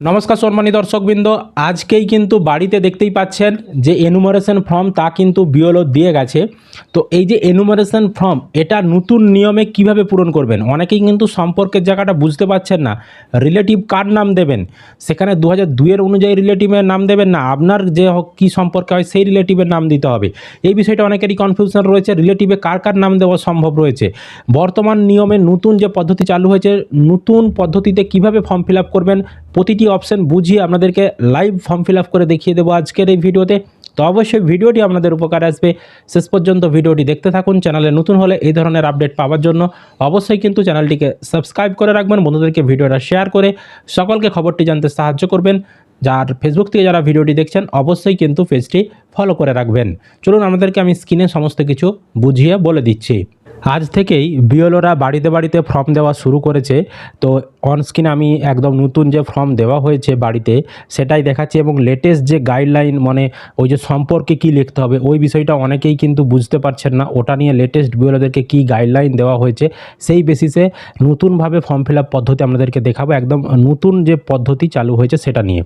নমস্কার সম্মানী দর্শকবৃন্দ, আজকেই কিন্তু বাড়িতে দেখতেই পাচ্ছেন যে এনুমারেশন ফর্ম তা কিন্তু বিওলো দিয়ে গেছে। তো এই যে এনুমারেশন ফর্ম এটা নতুন নিয়মে কীভাবে পূরণ করবেন? অনেকেই কিন্তু সম্পর্কের জায়গাটা বুঝতে পারছেন না। রিলেটিভ কার নাম দেবেন? সেখানে দু হাজার দুইয়ের অনুযায়ী রিলেটিভের নাম দেবেন না। আপনার যে কী সম্পর্কে হয়, সেই রিলেটিভের নাম দিতে হবে। এই বিষয়টা অনেকেরই কনফিউশন রয়েছে রিলেটিভে কার কার নাম দেওয়া সম্ভব রয়েছে। বর্তমান নিয়মে নতুন যে পদ্ধতি চালু হয়েছে, নতুন পদ্ধতিতে কীভাবে ফর্ম ফিল করবেন, প্রতিটি অপশন বুঝিয়ে আপনাদেরকে লাইভ ফর্ম ফিল করে দেখিয়ে দেবো আজকের এই ভিডিওতে। তো অবশ্যই ভিডিওটি আপনাদের উপকার আসবে। শেষ পর্যন্ত ভিডিওটি দেখতে থাকুন চ্যানেলে নতুন হলে এই ধরনের আপডেট পাওয়ার জন্য। অবশ্যই কিন্তু চ্যানেলটিকে সাবস্ক্রাইব করে রাখবেন, বন্ধুদেরকে ভিডিওটা শেয়ার করে সকলকে খবরটি জানতে সাহায্য করবেন। যার ফেসবুক থেকে যারা ভিডিওটি দেখছেন, অবশ্যই কিন্তু পেজটি ফলো করে রাখবেন। চলুন, আমাদেরকে আমি স্ক্রিনে সমস্ত কিছু বুঝিয়ে বলে দিচ্ছি। আজ থেকেই বিওলোরা বাড়িতে বাড়িতে ফর্ম দেওয়া শুরু করেছে। তো অন স্ক্রিনে আমি একদম নতুন যে ফর্ম দেওয়া হয়েছে বাড়িতে, সেটাই দেখাচ্ছি এবং লেটেস্ট যে গাইডলাইন মানে ওই যে সম্পর্কে কি লিখতে হবে, ওই বিষয়টা অনেকেই কিন্তু বুঝতে পারছেন না। ওটা নিয়ে লেটেস্ট বিওলোদেরকে কি গাইডলাইন দেওয়া হয়েছে, সেই বেসিসে নতুনভাবে ফর্ম ফিল আপ পদ্ধতি আপনাদেরকে দেখাবো, একদম নতুন যে পদ্ধতি চালু হয়েছে সেটা নিয়ে।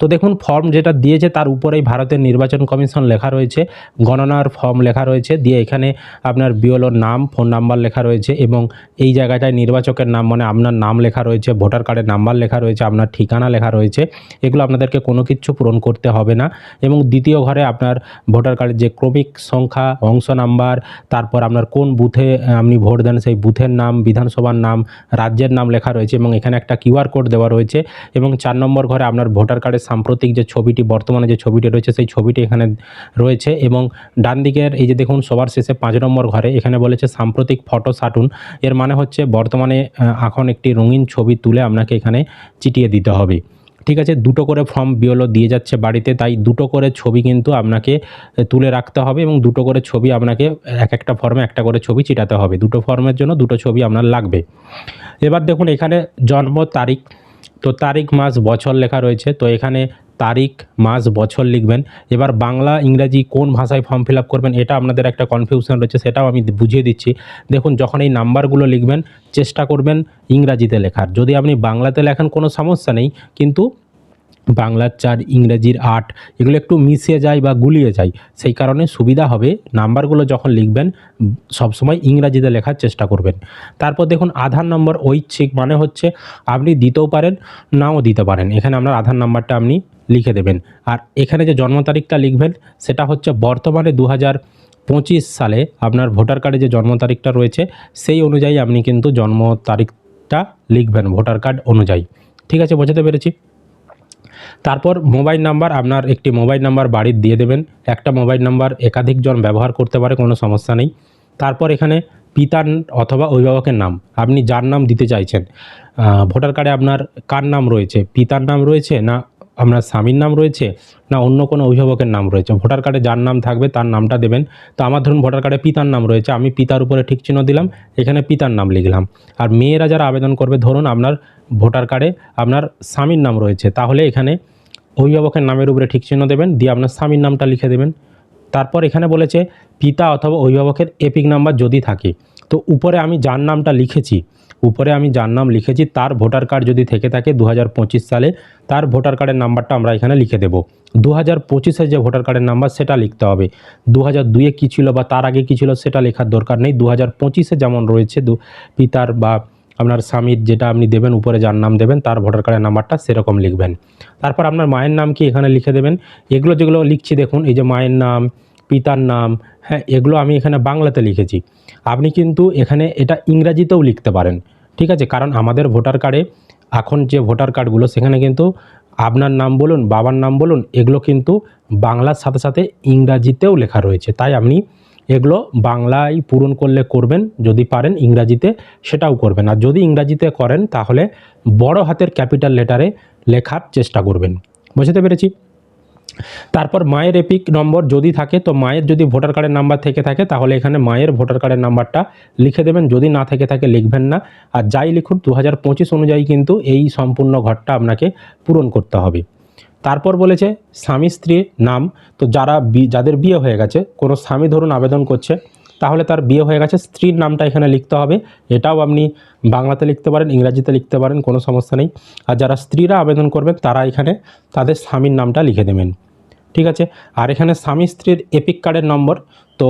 তো দেখুন ফর্ম যেটা দিয়েছে তার উপরেই ভারতের নির্বাচন কমিশন লেখা রয়েছে, গণনার ফর্ম লেখা রয়েছে, দিয়ে এখানে আপনার বিওলোর নাম ফোন নাম্বার লেখা রয়েছে এবং এই জায়গাটায় নির্বাচকের নাম মানে আপনার নাম লেখা রয়েছে, ভোটার কার্ডের নাম্বার লেখা রয়েছে, আপনার ঠিকানা লেখা রয়েছে, এগুলো আপনাদেরকে কোনো কিছু পূরণ করতে হবে না। এবং দ্বিতীয় ঘরে আপনার ভোটার কার্ডের যে ক্রমিক সংখ্যা, অংশ নাম্বার, তারপর আপনার কোন বুথে আপনি ভোট দেন, সেই বুথের নাম, বিধানসভার নাম, রাজ্যের নাম লেখা রয়েছে এবং এখানে একটা কিউআর কোড দেওয়া রয়েছে। এবং চার নম্বর ঘরে আপনার ভোটার কার্ডের সাম্প্রতিক যে ছবিটি, বর্তমানে যে ছবিটি রয়েছে, সেই ছবিটি এখানে রয়েছে। এবং ডান দিকের এই যে দেখুন, সবার শেষে পাঁচ নম্বর ঘরে এখানে বলেছে সাম্প্রতিক ফটো সাটুন এর মানে হচ্ছে বর্তমানে এখন একটি রঙিন ছবি তুলে আপনাকে এখানে চিটিয়ে দিতে হবে। ঠিক আছে, দুটো করে ফর্ম বিওলো দিয়ে যাচ্ছে বাড়িতে, তাই দুটো করে ছবি কিন্তু আপনাকে তুলে রাখতে হবে এবং দুটো করে ছবি আপনাকে এক একটা ফর্মে একটা করে ছবি চিটাতে হবে। দুটো ফর্মের জন্য দুটো ছবি আপনার লাগবে। এবার দেখুন, এখানে জন্ম তারিখ। তো তারিখ, মাস, বছর লেখা রয়েছে। তো এখানে তারিখ, মাস, বছর লিখবেন। এবার বাংলা, ইংরাজি কোন ভাষায় ফর্ম ফিল করবেন, এটা আপনাদের একটা কনফিউশন রয়েছে, সেটাও আমি বুঝিয়ে দিচ্ছি। দেখুন, যখন এই নাম্বারগুলো লিখবেন, চেষ্টা করবেন ইংরাজিতে লেখার। যদি আপনি বাংলাতে লেখেন, কোনো সমস্যা নেই, কিন্তু বাংলার চার, ইংরেজির আট, এগুলো একটু মিশিয়ে যায় বা গুলিয়ে যায়, সেই কারণে সুবিধা হবে নাম্বারগুলো যখন লিখবেন, সবসময় ইংরাজিতে লেখার চেষ্টা করবেন। তারপর দেখুন, আধার নম্বর ঐচ্ছিক মানে হচ্ছে আপনি দিতেও পারেন, নাও দিতে পারেন। এখানে আপনার আধার নাম্বারটা আপনি লিখে দেবেন। আর এখানে যে জন্ম তারিখটা লিখবেন, সেটা হচ্ছে বর্তমানে দু পঁচিশ সালে আপনার ভোটার কার্ডে যে জন্ম তারিখটা রয়েছে, সেই অনুযায়ী আপনি কিন্তু জন্ম তারিখটা লিখবেন ভোটার কার্ড অনুযায়ী। ঠিক আছে, বোঝাতে পেরেছি? তারপর মোবাইল নাম্বার, আপনার একটি মোবাইল নাম্বার বাড়ির দিয়ে দেবেন। একটা মোবাইল নাম্বার একাধিকজন ব্যবহার করতে পারে, কোনো সমস্যা নেই। তারপর এখানে পিতার অথবা অভিভাবকের নাম, আপনি যার নাম দিতে চাইছেন ভোটার কার্ডে আপনার কার নাম রয়েছে, পিতার নাম রয়েছে না আপনার স্বামীর নাম রয়েছে না অন্য কোনো অভিভাবকের নাম রয়েছে? ভোটার কার্ডে যার নাম থাকবে তার নামটা দেবেন। তো আমার ধরুন ভোটার কার্ডে পিতার নাম রয়েছে, আমি পিতার উপরে ঠিক চিহ্ন দিলাম, এখানে পিতার নাম লিখলাম। আর মেয়েরা যারা আবেদন করবে, ধরুন আপনার ভোটার কার্ডে আপনার স্বামীর নাম রয়েছে, তাহলে এখানে অভিভাবকের নামের উপরে ঠিক চিহ্ন দেবেন, দিয়ে আপনার স্বামীর নামটা লিখে দেবেন। তারপর এখানে বলেছে, পিতা অথবা অভিভাবকের এপিক নাম্বার যদি থাকে, তো উপরে আমি যার নামটা লিখেছি উপরে আমি যার নাম লিখেছি, তার ভোটার কার্ড যদি থেকে থাকে দু হাজার পঁচিশ সালে, তার ভোটার কার্ডের নাম্বারটা আমরা এখানে লিখে দেবো। দু হাজার পঁচিশের যে ভোটার কার্ডের নাম্বার, সেটা লিখতে হবে। দু হাজার দুয়ে কী ছিল বা তার আগে কী ছিল, সেটা লেখার দরকার নেই। দু হাজার পঁচিশে যেমন রয়েছে দু পিতার বা আপনার স্বামীর যেটা আপনি দেবেন, উপরে যার নাম দেবেন, তার ভোটার কার্ডের নাম্বারটা সেরকম লিখবেন। তারপর আপনার মায়ের নাম কি এখানে লিখে দেবেন? এগুলো যেগুলো লিখছি, দেখুন, এই যে মায়ের নাম, পিতার নাম হ্যাঁ এগুলো আমি এখানে বাংলাতে লিখেছি। আপনি কিন্তু এখানে এটা ইংরাজিতেও লিখতে পারেন, ঠিক আছে? কারণ আমাদের ভোটার কার্ডে এখন যে ভোটার কার্ডগুলো, সেখানে কিন্তু আপনার নাম বলুন, বাবার নাম বলুন, এগুলো কিন্তু বাংলার সাথে সাথে ইংরাজিতেও লেখা রয়েছে। তাই আপনি এগুলো বাংলায় পূরণ করলে করবেন, যদি পারেন ইংরাজিতে সেটাও করবেন। আর যদি ইংরাজিতে করেন, তাহলে বড় হাতের ক্যাপিটাল লেটারে লেখার চেষ্টা করবেন। বুঝতে পেরেছি? তারপর মায়ের এপিক নম্বর যদি থাকে, তো মায়ের যদি ভোটার কার্ডের নাম্বার থেকে থাকে, তাহলে এখানে মায়ের ভোটার কার্ডের নাম্বারটা লিখে দেবেন। যদি না থেকে থাকে, লিখবেন না। আর যাই লিখুন দু হাজার পঁচিশ অনুযায়ী কিন্তু এই সম্পূর্ণ ঘরটা আপনাকে পূরণ করতে হবে। তারপর বলেছে, স্বামী স্ত্রীর নাম। তো যারা যাদের বিয়ে হয়ে গেছে, কোনো স্বামী ধরুন আবেদন করছে, তাহলে তার বিয়ে হয়ে গেছে, স্ত্রীর নামটা এখানে লিখতে হবে। এটাও আপনি বাংলাতে লিখতে পারেন, ইংরাজিতে লিখতে পারেন, কোনো সমস্যা নেই। আর যারা স্ত্রীরা আবেদন করবেন, তারা এখানে তাদের স্বামীর নামটা লিখে দেবেন। ঠিক আছে? আর এখানে স্বামী স্ত্রীর এপিক কার্ডের নম্বর। তো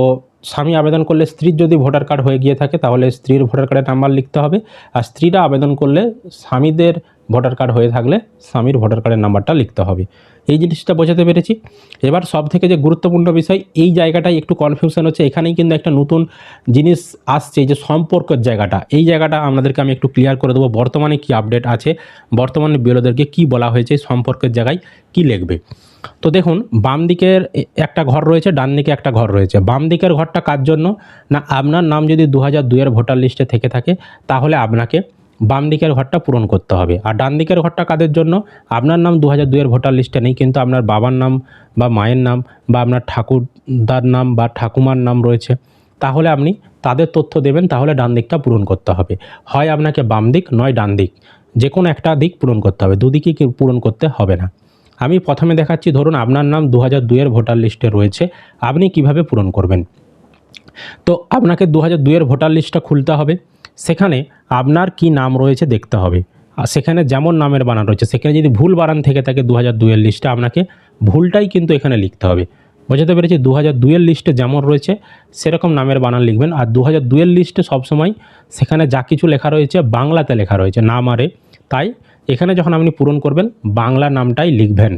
স্বামী আবেদন করলে স্ত্রীর যদি ভোটার কার্ড হয়ে গিয়ে থাকে, তাহলে স্ত্রীর ভোটার কার্ডের নাম্বার লিখতে হবে। আর স্ত্রীরা আবেদন করলে স্বামীদের ভোটার কার্ড হয়ে থাকলে স্বামীর ভোটার কার্ডের নাম্বারটা লিখতে হবে। এই জিনিসটা বোঝাতে পেরেছি। এবার সব থেকে যে গুরুত্বপূর্ণ বিষয়, এই জায়গাটায় একটু কনফিউশন হচ্ছে। এখানেই কিন্তু একটা নতুন জিনিস আসছে যে সম্পর্কের জায়গাটা। এই জায়গাটা আপনাদেরকে আমি একটু ক্লিয়ার করে দেবো। বর্তমানে কি আপডেট আছে? বর্তমানে বিরোধীদেরকে কি বলা হয়েছে? সম্পর্কের জায়গায় কি লিখবে? তো দেখুন, বাম দিকের একটা ঘর রয়েছে, ডান দিকে একটা ঘর রয়েছে। বাম দিকের ঘরটা কার জন্য? না, আপনার নাম যদি দু হাজার দুইয়ের ভোটার লিস্টে থেকে থাকে, তাহলে আপনাকে বাম দিকের ঘরটা পূরণ করতে হবে। আর ডান দিকের ঘরটা কাদের জন্য? আপনার নাম দু হাজার দুইয়ের ভোটার লিস্টে নেই, কিন্তু আপনার বাবার নাম বা মায়ের নাম বা আপনার ঠাকুরদার নাম বা ঠাকুমার নাম রয়েছে। তাহলে আপনি তাদের তথ্য দেবেন, তাহলে ডান দিকটা পূরণ করতে হবে। হয় আপনাকে বাম দিক, নয় ডান দিক। যে কোনো একটা দিক পূরণ করতে হবে, দুদিকই পূরণ করতে হবে না। আমি প্রথমে দেখাচ্ছি, ধরুন আপনার নাম দু হাজার দুইয়ের ভোটার লিস্টে রয়েছে, আপনি কীভাবে পূরণ করবেন? তো আপনাকে দু হাজার দুইয়ের ভোটার লিস্টটা খুলতে হবে। সেখানে আপনার কি নাম রয়েছে দেখতে হবে। আর সেখানে যেমন নামের বানান রয়েছে, সেখানে যদি ভুল বানান থেকে থাকে দু হাজার দুইয়ের লিস্টে আপনাকে ভুলটাই কিন্তু এখানে লিখতে হবে। বোঝাতে পেরেছি দু হাজার দুইয়ের লিস্টে যেমন রয়েছে, সেরকম নামের বানান লিখবেন। আর দু হাজার দুইয়ের লিস্টে সবসময় সেখানে যা কিছু লেখা রয়েছে, বাংলাতে লেখা রয়েছে, নাম আরে তাই এখানে যখন আপনি পূরণ করবেন, বাংলা নামটাই লিখবেন।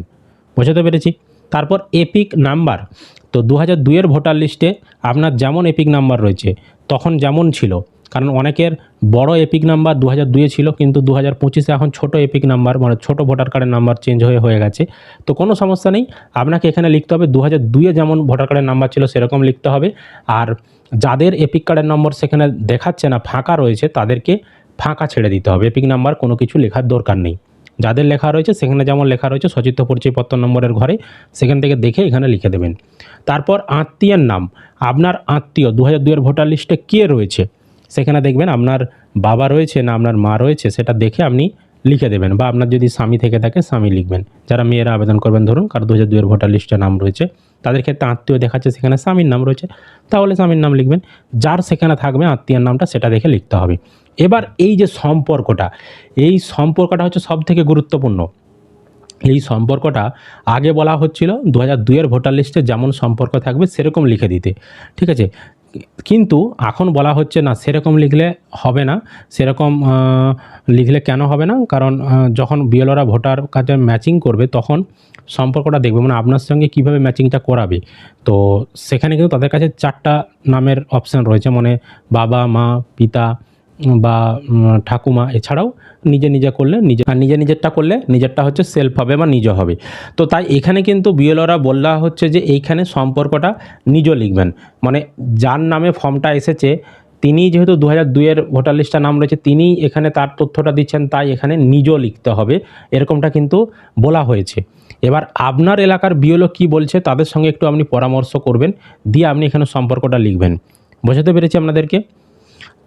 বোঝাতে পেরেছি? তারপর এপিক নাম্বার তো দু হাজার দুইয়ের ভোটার লিস্টে আপনার যেমন এপিক নাম্বার রয়েছে, তখন যেমন ছিল কারণ অনেকের বড় এপিক নাম্বার দু হাজার দুইয়ে ছিল, কিন্তু দু হাজার পঁচিশে এখন ছোটো এপিক নাম্বার মানে ছোটো ভোটার কার্ডের নাম্বার চেঞ্জ হয়ে হয়ে গেছে। তো কোনো সমস্যা নেই, আপনাকে এখানে লিখতে হবে দু হাজার দুইয়ে যেমন ভোটার কার্ডের নাম্বার ছিল, সেরকম লিখতে হবে। আর যাদের এপিক কার্ডের নম্বর সেখানে দেখাচ্ছে না, ফাঁকা রয়েছে, তাদেরকে ফাঁকা ছেড়ে দিতে হবে। এপিক নাম্বার কোনো কিছু লেখার দরকার নেই। যাদের লেখা রয়েছে, সেখানে যেমন লেখা রয়েছে, সচিত্র পরিচয়পত্র নম্বরের ঘরে, সেখান থেকে দেখে এখানে লিখে দেবেন। তারপর আত্মীয়ের নাম। আপনার আত্মীয় দু হাজার দুইয়ের ভোটার লিস্টে কে রয়েছে? সেখানে দেখবেন আপনার বাবা রয়েছে না আপনার মা রয়েছে, সেটা দেখে আপনি লিখে দেবেন বা আপনার যদি স্বামী থেকে থাকে স্বামী লিখবেন। যারা মেয়েরা আবেদন করবেন, ধরুন কারণ দু হাজার দুয়ের ভোটার লিস্টে নাম রয়েছে, তাদের ক্ষেত্রে আত্মীয় দেখাচ্ছে সেখানে স্বামীর নাম রয়েছে, তাহলে স্বামীর নাম লিখবেন। যার সেখানে থাকবে আত্মীয়ের নামটা সেটা দেখে লিখতে হবে। এবার এই যে সম্পর্কটা, এই সম্পর্কটা হচ্ছে সব থেকে গুরুত্বপূর্ণ। এই সম্পর্কটা আগে বলা হচ্ছিল দু হাজার দুইয়ের ভোটার লিস্টে যেমন সম্পর্ক থাকবে সেরকম লিখে দিতে। ঠিক আছে? কিন্তু এখন বলা হচ্ছে না, সেরকম লিখলে হবে না, সেরকম লিখলে কেন হবে না? কারণ যখন বিএলওরা ভোটার কাছে ম্যাচিং করবে, তখন সম্পর্কটা দেখবে মানে আপনার সঙ্গে কীভাবে ম্যাচিংটা করাবে। তো সেখানে কিন্তু তাদের কাছে চারটা নামের অপশান রয়েছে মানে বাবা, মা, পিতা বা ঠাকুমা এছাড়াও নিজে নিজে করলে নিজে, আর নিজে নিজেরটা করলে নিজেরটা হচ্ছে সেলফ হবে বা নিজ হবে। তো তাই এখানে কিন্তু বিএলওরা বলা হচ্ছে যে এইখানে সম্পর্কটা নিজ লিখবেন। মানে যার নামে ফর্মটা এসেছে, তিনি যেহেতু দু হাজার দুইয়ের ভোটার লিস্টার নাম রয়েছে, তিনিই এখানে তার তথ্যটা দিচ্ছেন, তাই এখানে নিজ লিখতে হবে। এরকমটা কিন্তু বলা হয়েছে। এবার আপনার এলাকার বিএলও কী বলছে, তাদের সঙ্গে একটু আপনি পরামর্শ করবেন, দিয়ে আপনি এখানে সম্পর্কটা লিখবেন। বোঝাতে পেরেছি আপনাদেরকে?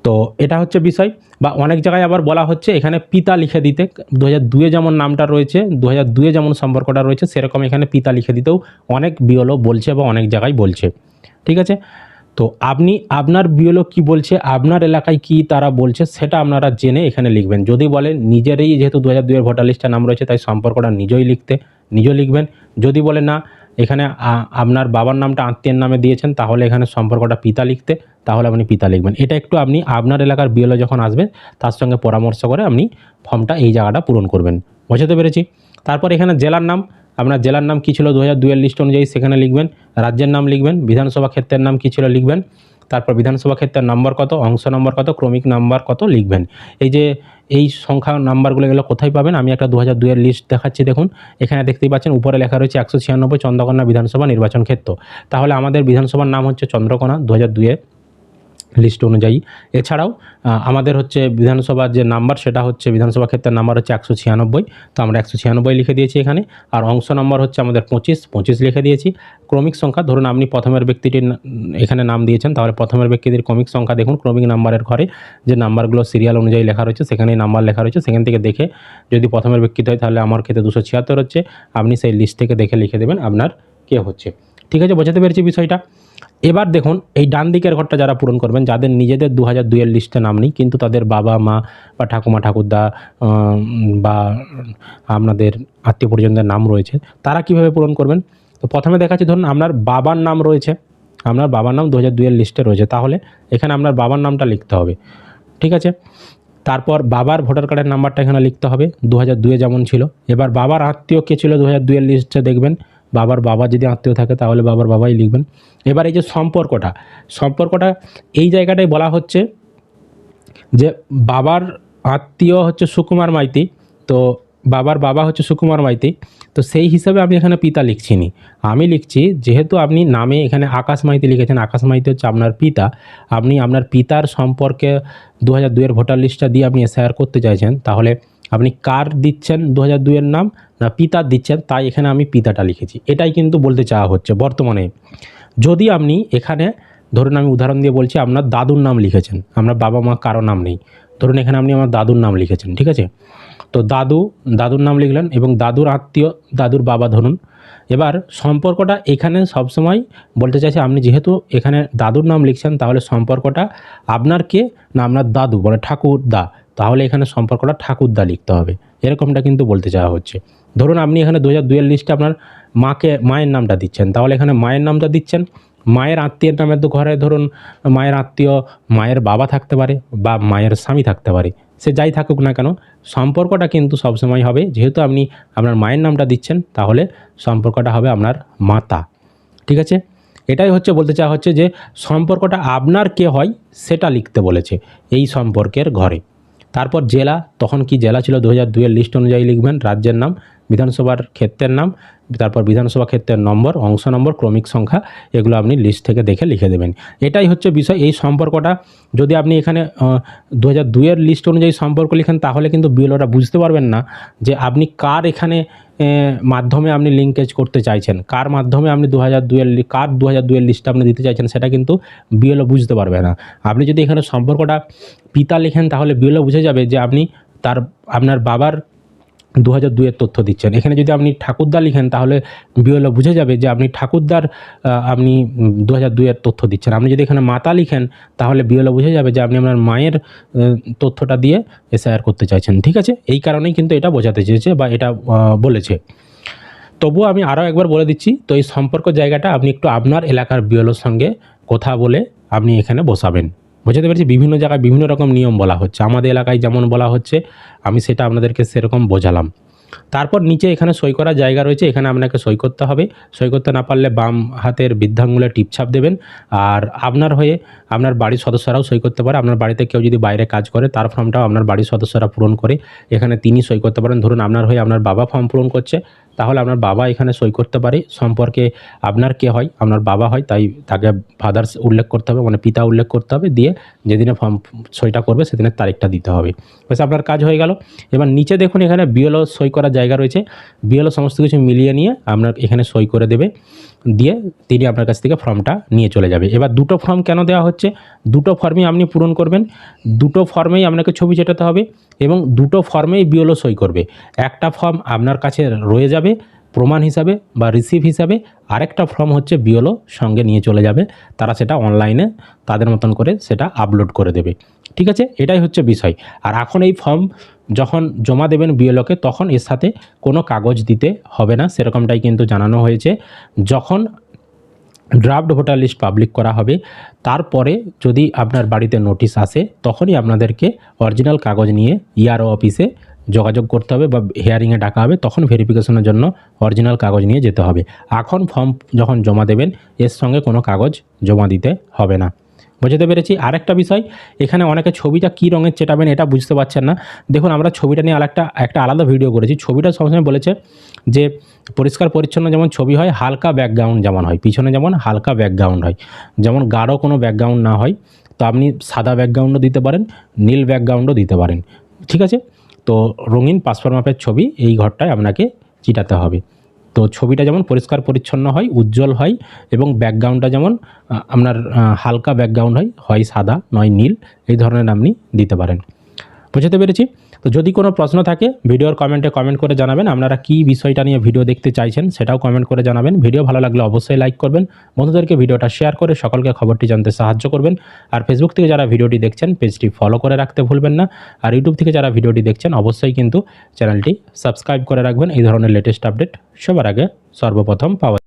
তো এটা হচ্ছে বিষয় বা অনেক জায়গায় আবার বলা হচ্ছে এখানে পিতা লিখে দিতে। দু হাজার দুয়ে যেমন নামটা রয়েছে দু হাজার দুয়ে যেমন সম্পর্কটা রয়েছে, সেরকম এখানে পিতা লিখে দিতেও অনেক বিওলো বলছে বা অনেক জায়গায় বলছে। ঠিক আছে? তো আপনি, আপনার বিওলো কি বলছে, আপনার এলাকায় কি তারা বলছে, সেটা আপনারা জেনে এখানে লিখবেন। যদি বলেন নিজেরই যেহেতু দু হাজার দুয়ের ভোটার লিস্টের নাম রয়েছে, তাই সম্পর্কটা নিজেই লিখতে নিজে লিখবেন। যদি বলে না এখানে আপনার বাবার নামটা আত্মীয়ের নামে দিয়েছেন, তাহলে এখানে সম্পর্কটা পিতা লিখতে, তাহলে আপনি পিতা লিখবেন। এটা একটু আপনি আপনার এলাকার বিএলও যখন আসবেন তার সঙ্গে পরামর্শ করে আপনি ফর্মটা এই জায়গাটা পূরণ করবেন। বোঝাতে পেরেছি? তারপর এখানে জেলার নাম, আপনার জেলার নাম কী ছিল? দু হাজার দুয়ের লিস্ট অনুযায়ী সেখানে লিখবেন, রাজ্যের নাম লিখবেন, বিধানসভা ক্ষেত্রের নাম কী ছিল লিখবেন তারপর বিধানসভা ক্ষেত্রের নাম্বার কত, অংশ নম্বর কত, ক্রমিক নাম্বার কত লিখবেন। এই যে, এই সংখ্যা নাম্বারগুলো এগুলো কোথায় পাবেন? আমি একটা দু হাজার দুয়ের লিস্ট দেখাচ্ছি, দেখুন। এখানে দেখতেই পাচ্ছেন, উপরে লেখা রয়েছে একশো ছিয়ানব্বই, চন্দ্রকোনা বিধানসভা নির্বাচন ক্ষেত্র। তাহলে আমাদের বিধানসভার নাম হচ্ছে চন্দ্রকোনা দু হাজার দুয়ে লিস্ট অনুযায়ী। এছাড়াও আমাদের হচ্ছে বিধানসভার যে নাম্বার, সেটা হচ্ছে বিধানসভা ক্ষেত্রের নাম্বার হচ্ছে একশো ছিয়ানব্বই। তো আমরা একশো ছিয়ানব্বই লিখে দিয়েছি এখানে। আর অংশ নম্বর হচ্ছে আমাদের পঁচিশ পঁচিশ লিখে দিয়েছি। ক্রমিক সংখ্যা, ধরুন আপনি প্রথমের ব্যক্তিটির এখানে নাম দিয়েছেন, তাহলে প্রথমের ব্যক্তিটির ক্রমিক সংখ্যা দেখুন, ক্রমিক নাম্বারের ঘরে যে নাম্বারগুলো সিরিয়াল অনুযায়ী লেখা রয়েছে, সেখানেই নাম্বার লেখা রয়েছে। সেখান থেকে দেখে যদি প্রথমের ব্যক্তিটি হয়, তাহলে আমার ক্ষেত্রে দুশো ছিয়াত্তর হচ্ছে। আপনি সেই লিস্ট থেকে দেখে লিখে দেবেন, আপনার কে হচ্ছে। ঠিক আছে, বোঝাতে পেরেছি বিষয়টা? এবার দেখুন, এই ডান দিকের ঘরটা যারা পূরণ করবেন, যাদের নিজেদের দু হাজার দুইয়ের লিস্টে নাম নেই, কিন্তু তাদের বাবা, মা বা ঠাকুমা, ঠাকুরদা বা আপনাদের আত্মীয় পরিজনদের নাম রয়েছে, তারা কীভাবে পূরণ করবেন? তো প্রথমে দেখাচ্ছি, ধরুন আপনার বাবার নাম রয়েছে, আপনার বাবার নাম দু হাজার দুইয়ের লিস্টে রয়েছে, তাহলে এখানে আপনার বাবার নামটা লিখতে হবে, ঠিক আছে? তারপর বাবার ভোটার কার্ডের নাম্বারটা এখানে লিখতে হবে দু হাজার দুয়ে যেমন ছিল, এবার বাবার আত্মীয় কে ছিল দু হাজার দুইয়ের লিস্টে দেখবেন বাবার বাবা যদি আত্মীয় থাকে তাহলে বাবার বাবাই লিখবেন। এবার এই যে সম্পর্কটা সম্পর্কটা এই জায়গাটায় বলা হচ্ছে যে বাবার আত্মীয় হচ্ছে সুকুমার মাইতি, তো বাবার বাবা হচ্ছে সুকুমার মাইতি, তো সেই হিসাবে আমি এখানে পিতা লিখছি নি আমি লিখছি যেহেতু আপনি নামে এখানে আকাশ মাইতি লিখেছেন, আকাশ মাইতি হচ্ছে আপনার পিতা, আপনি আপনার পিতার সম্পর্কে দু হাজার দুইয়ের ভোটার লিস্টটা দিয়ে আপনি এসআইআর করতে চাইছেন, তাহলে আপনি কার দিচ্ছেন দু হাজার দুইয়ের নাম? না পিতার দিচ্ছেন, তাই এখানে আমি পিতাটা লিখেছি। এটাই কিন্তু বলতে চাওয়া হচ্ছে বর্তমানে। যদি আপনি এখানে, ধরুন আমি উদাহরণ দিয়ে বলছি, আপনার দাদুর নাম লিখেছেন, আপনার বাবা মা কারও নাম নেই। ধরুন এখানে আপনি আমার দাদুর নাম লিখেছেন, ঠিক আছে? তো দাদু, দাদুর নাম লিখলেন এবং দাদুর আত্মীয়, দাদুর বাবা ধরুন। এবার সম্পর্কটা এখানে সবসময় বলতে চাইছে, আপনি যেহেতু এখানে দাদুর নাম লিখছেন, তাহলে সম্পর্কটা আপনার কে? না, আপনার দাদু মানে ঠাকুর দা তাহলে এখানে সম্পর্কটা ঠাকুরদা লিখতে হবে। এরকমটা কিন্তু বলতে চাওয়া হচ্ছে। ধরুন আপনি এখানে দু হাজার দুইয়ের লিস্টে আপনার মাকে, মায়ের নামটা দিচ্ছেন। তাহলে এখানে মায়ের নামটা দিচ্ছেন। মায়ের আত্মীয়ের নামে তো ঘরে ধরুন মায়ের আত্মীয়, মায়ের বাবা থাকতে পারে বা মায়ের স্বামী থাকতে পারে। সে যাই থাকুক না কেন, সম্পর্কটা কিন্তু সবসময় হবে। যেহেতু আপনি আপনার মায়ের নামটা দিচ্ছেন, তাহলে সম্পর্কটা হবে আপনার মাতা। ঠিক আছে? এটাই হচ্ছে বলতে চাওয়া হচ্ছে যে, সম্পর্কটা আপনার কে হয় সেটা লিখতে বলেছে এই সম্পর্কের ঘরে। তারপর জেলা, তখন কি জেলা ছিল? দু হাজার দুইয়ের লিস্ট অনুযায়ী লিখবেন, রাজ্যের নাম। বিধানসভার ক্ষেত্রের নাম, তারপর বিধানসভা ক্ষেত্রের নম্বর, অংশ নম্বর, ক্রমিক সংখ্যা, এগুলো আপনি লিস্ট থেকে দেখে লিখে দেবেন। এটাই হচ্ছে বিষয়। এই সম্পর্কটা যদি আপনি এখানে দু হাজার দুইয়ের লিস্ট অনুযায়ী সম্পর্ক লিখেন, তাহলে কিন্তু বিএলওরা বুঝতে পারবেন না যে আপনি কার এখানে মাধ্যমে আপনি লিঙ্কেজ করতে চাইছেন। কার মাধ্যমে আপনি দু হাজার দুইয়ের লি- কার দু হাজার দুইয়ের লিস্টটা আপনি দিতে চাইছেন, সেটা কিন্তু বিএলও বুঝতে পারবে না। আপনি যদি এখানে সম্পর্কটা পিতা লেখেন, তাহলে বিএলও বুঝে যাবে যে আপনি তার, আপনার বাবার দু হাজার দুইয়ের তথ্য দিচ্ছেন। এখানে যদি আপনি ঠাকুরদা লিখেন, তাহলে বিএলও বুঝে যাবে যে আপনি ঠাকুরদার আপনি দু হাজার দুইয়ের তথ্য দিচ্ছেন। আপনি যদি এখানে মাতা লিখেন, তাহলে বিএলও বুঝে যাবে যে আপনি আপনার মায়ের তথ্যটা দিয়ে এসআইআর করতে চাইছেন। ঠিক আছে? এই কারণেই কিন্তু এটা বোঝাতে চেয়েছে বা এটা বলেছে। তবুও আমি আরও একবার বলে দিচ্ছি, তো এই সম্পর্ক জায়গাটা আপনি একটু আপনার এলাকার বিএলওর সঙ্গে কথা বলে আপনি এখানে বসাবেন। বোঝাতে পেরেছি, বিভিন্ন জায়গায় বিভিন্ন রকম নিয়ম বলা হচ্ছে। আমাদের এলাকায় যেমন বলা হচ্ছে, আমি সেটা আপনাদেরকে সেরকম বোঝালাম। তারপর নিচে এখানে সই করার জায়গা রয়েছে, এখানে আপনাকে সই করতে হবে। সই করতে না পারলে বাম হাতের বৃদ্ধাঙ্গুলে টিপছাপ দেবেন। আর আপনার হয়ে আপনার বাড়ির সদস্যরাও সই করতে পারে। আপনার বাড়িতে কেউ যদি বাইরে কাজ করে, তার ফর্মটাও আপনার বাড়ির সদস্যরা পূরণ করে, এখানে তিনি সই করতে পারেন। ধরুন আপনার হয়ে আপনার বাবা ফর্ম পূরণ করছে, তাহলে আপনার বাবা এখানে সই করতে পারে। সম্পর্কে আপনার কে হয়? আপনার বাবা হয়, তাই তাকে ফাদার্স উল্লেখ করতে হবে মানে পিতা উল্লেখ করতে হবে। দিয়ে যেদিনে ফর্ম সইটা করবে, সেদিনের তারিখটা দিতে হবে। ব্যাস, আপনার কাজ হয়ে গেল। এবার নিচে দেখুন, এখানে বিএলও সই করার জায়গা রয়েছে। বিএলও সমস্ত কিছু মিলিয়ে নিয়ে আপনার এখানে সই করে দেবে। দিয়ে তিনি আপনার কাছ থেকে ফর্মটা নিয়ে চলে যাবে। এবার দুটো ফর্ম কেন দেওয়া হচ্ছে? দুটো ফর্মই আপনি পূরণ করবেন, দুটো ফর্মেই আপনাকে ছবি চেটাতে হবে এবং দুটো ফর্মেই বিওলো সই করবে। একটা ফর্ম আপনার কাছে রয়ে যাবে প্রমাণ হিসাবে বা রিসিভ হিসাবে, আরেকটা ফর্ম হচ্ছে বিওলো সঙ্গে নিয়ে চলে যাবে, তারা সেটা অনলাইনে তাদের মতন করে সেটা আপলোড করে দেবে। ঠিক আছে? এটাই হচ্ছে বিষয়। আর এখন এই ফর্ম যখন জমা দেবেন বিএলওকে তখন এর সাথে কোনো কাগজ দিতে হবে না, সেরকমটাই কিন্তু জানানো হয়েছে। যখন ড্রাফট ভোটার লিস্ট পাবলিক করা হবে, তারপরে যদি আপনার বাড়িতে নোটিশ আসে, তখনই আপনাদেরকে অরিজিনাল কাগজ নিয়ে ইআরও অফিসে যোগাযোগ করতে হবে বা হিয়ারিংয়ে ডাকা হবে, তখন ভেরিফিকেশনের জন্য অরিজিনাল কাগজ নিয়ে যেতে হবে। এখন ফর্ম যখন জমা দেবেন, এর সঙ্গে কোনো কাগজ জমা দিতে হবে না। বুঝতে পেরেছি। আরেকটা বিষয়, এখানে অনেকে ছবিটা কী রঙের চেটাবেন এটা বুঝতে পারছেন না। দেখুন, আমরা ছবিটা নিয়ে আরেকটা, একটা আলাদা ভিডিও করেছি। ছবিটা সবসময় বলেছে যে, পরিষ্কার পরিচ্ছন্ন যেমন ছবি হয়, হালকা ব্যাকগ্রাউন্ড যেমন হয়। পিছনে যেমন হালকা ব্যাকগ্রাউন্ড হয়। যেমন গাঢ় কোনো ব্যাকগ্রাউন্ড না হয়, তো আপনি সাদা ব্যাকগ্রাউন্ডও দিতে পারেন, নীল ব্যাকগ্রাউন্ডও দিতে পারেন। ঠিক আছে? তো রঙিন পাসপোর্ট মাপের ছবি এই ঘরটায় আপনাকে চিটাতে হবে। তো ছবিটা যেমন পরিষ্কার পরিচ্ছন্ন হয়, উজ্জ্বল হয় এবং ব্যাকগ্রাউন্ডটা যেমন আপনার হালকা ব্যাকগ্রাউন্ড হয় হয় সাদা, নয় নীল, এই ধরনের আপনি দিতে পারেন। বুঝতে পেরেছি? তো যদি কোনো প্রশ্ন থাকে, ভিডিওর কমেন্টে কমেন্ট করে জানাবেন। আপনারা কী বিষয়টা নিয়ে ভিডিও দেখতে চাইছেন সেটাও কমেন্ট করে জানাবেন। ভিডিও ভালো লাগলে অবশ্যই লাইক করবেন। বন্ধুদেরকে ভিডিওটা শেয়ার করে সকলকে খবরটি জানতে সাহায্য করবেন। আর ফেসবুক থেকে যারা ভিডিওটি দেখছেন, পেজটি ফলো করে রাখতে ভুলবেন না। আর ইউটিউব থেকে যারা ভিডিওটি দেখছেন, অবশ্যই কিন্তু চ্যানেলটি সাবস্ক্রাইব করে রাখবেন। এই ধরনের লেটেস্ট আপডেট সবার আগে সর্বপ্রথম পাওয়া